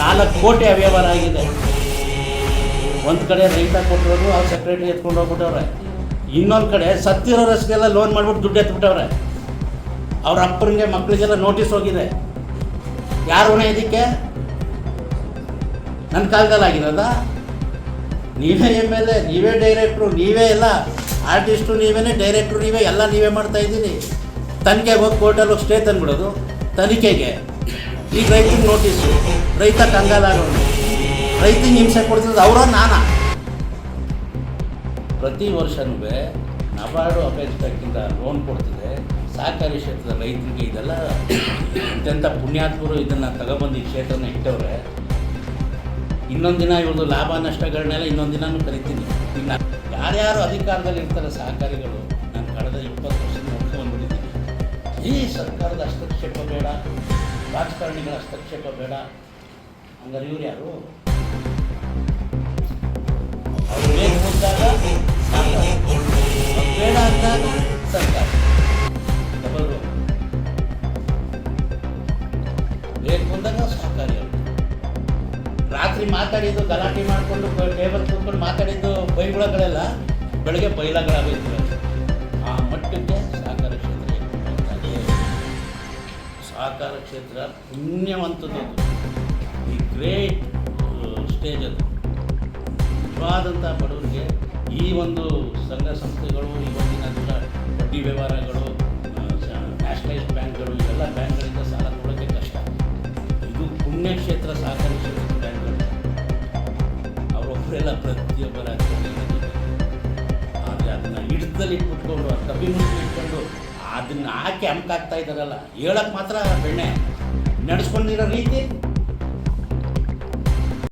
ನಾಲ್ಕು ಕೋಟಿ ಅವ್ಯವಹಾರ ಆಗಿದೆ. ಒಂದು ಕಡೆ ರೈತ ಕೊಟ್ಟಿರೋದು ಅವ್ರು ಸೆಕ್ರೆಟರಿ ಎತ್ಕೊಂಡು ಹೋಗ್ಬಿಟ್ಟವ್ರೆ. ಇನ್ನೊಂದು ಕಡೆ ಸತ್ತಿರೋ ರಸ್ತೆಲ್ಲ ಲೋನ್ ಮಾಡ್ಬಿಟ್ಟು ದುಡ್ಡು ಎತ್ಬಿಟ್ಟವ್ರೆ. ಅವ್ರ ಅಪ್ಪನಿಗೆ ಮಕ್ಕಳಿಗೆಲ್ಲ ನೋಟಿಸ್ ಹೋಗಿದೆ. ಯಾರು ಹೊಣೆ ಇದಕ್ಕೆ? ನನ್ನ ಕಾಲದಲ್ಲಿ ಆಗಿರೋದ? ನೀವೇ ಎಂ ಎಲ್ ಎ, ನೀವೇ ಡೈರೆಕ್ಟ್ರು ನೀವೇ ಎಲ್ಲ ಆರ್ಟಿಸ್ಟು ನೀವೇ ಡೈರೆಕ್ಟ್ರು ನೀವೇ ಎಲ್ಲ ನೀವೇ ಮಾಡ್ತಾ ಇದ್ದೀನಿ. ತನಿಖೆಗೆ ಹೋಗಿ ಕೋರ್ಟಲ್ಲಿ ಹೋಗಿ ಸ್ಟೇ ತಂದ್ಬಿಡೋದು. ತನಿಖೆಗೆ. ಈಗ ರೈತಂಗೆ ನೋಟಿಸು ರೈತ ಕಂಗಾಲಾಗೋನು ರೈತಿಗೆ ಹಿಂಸೆ ಕೊಡ್ತಿದ್ದು ಅವರ ನಾನ. ಪ್ರತಿ ವರ್ಷನೂ ನಬಾರ್ಡು ಅಪೇಕ್ಷಿತಕ್ಕಿಂತ ಲೋನ್ ಕೊಡ್ತಿದೆ. ಸಹಕಾರಿ ಕ್ಷೇತ್ರದ ರೈತರಿಗೆ ಇದೆಲ್ಲ ಅತ್ಯಂತ ಪುಣ್ಯಾತ್ಮರು ಇದನ್ನು ತಗೊಬಂದು ಈ ಕ್ಷೇತ್ರನ ಇಟ್ಟವ್ರೆ. ಇನ್ನೊಂದು ದಿನ ಇವ್ರದ್ದು ಲಾಭ ನಷ್ಟಗಳನ್ನೆಲ್ಲ ಇನ್ನೊಂದು ದಿನನೂ ಕರಿತೀನಿ. ಇನ್ನು ಯಾರ್ಯಾರು ಅಧಿಕಾರದಲ್ಲಿ ಇರ್ತಾರೆ ಸಹಕಾರಿಗಳು, ನಾನು ಕಳೆದ ಇಪ್ಪತ್ತು ವರ್ಷದಿಂದ ನೋಡ್ಕೊಂಡು ಈ ಸರ್ಕಾರದ ಹಸ್ತಕ್ಷೇಪ ಬೇಡ. ರಾಜಕಾರಣಿಗಳ ಹಸ್ತಕ್ಷೇಪ ಬೇಡ. ಹಂಗಾರೆ ಇವ್ರು ಯಾರು. ಬೇಡ ಅಂತ ರಾತ್ರಿ ಮಾತಾಡಿದ್ದು ಗಲಾಟೆ ಮಾಡಿಕೊಂಡು ಟೇಬಲ್ ಕೂತ್ಕೊಂಡು ಮಾತಾಡಿದ್ದು ಬೈಗುಳಗಳೆಲ್ಲ, ಬೆಳಗ್ಗೆ ಬೈಲಗಳಾಗಿದ್ದು ಆ ಮಟ್ಟಕ್ಕೆ ಸಹಕಾರ ಕ್ಷೇತ್ರ ಪುಣ್ಯವಂತದ್ದು ಈ ಗ್ರೇಟ್ ಸ್ಟೇಜ್ ಅದು. ನಿಜವಾದಂಥ ಬಡವರಿಗೆ ಈ ಒಂದು ಸಂಘ ಸಂಸ್ಥೆಗಳು ಇವತ್ತಿನ ದಿನ ಬಡ್ಡಿ ವ್ಯವಹಾರಗಳು ನ್ಯಾಷನಲೈಸ್ ಬ್ಯಾಂಕ್ಗಳು, ಇವೆಲ್ಲ ಬ್ಯಾಂಕ್ಗಳಿಂದ ಸಾಲ ಕೊಡೋಕ್ಕೆ ಕಷ್ಟ. ಇದು ಪುಣ್ಯಕ್ಷೇತ್ರ ಸಹಕಾರಿ ಕ್ಷೇತ್ರದ ಬ್ಯಾಂಕ್ಗಳು. ಅವರೊಬ್ಬರೆಲ್ಲ ಪ್ರತಿಯೊಬ್ಬರ ಆದರೆ ಅದನ್ನು ಹಿಡಿದಲ್ಲಿ ಕುತ್ಕೊಂಡು ಕಬ್ಬಿ ಮುಂದೆ ಇಟ್ಕೊಂಡು ಅದನ್ನು ಹಾಕಿ ಅಮ್ಕಾಗ್ತಾ ಇದ್ದಾರಲ್ಲ ಹೇಳಕ್ಕೆ ಮಾತ್ರ ಬೆಣ್ಣೆ. ನಡೆಸ್ಕೊಂಡಿರೋ ರೀತಿ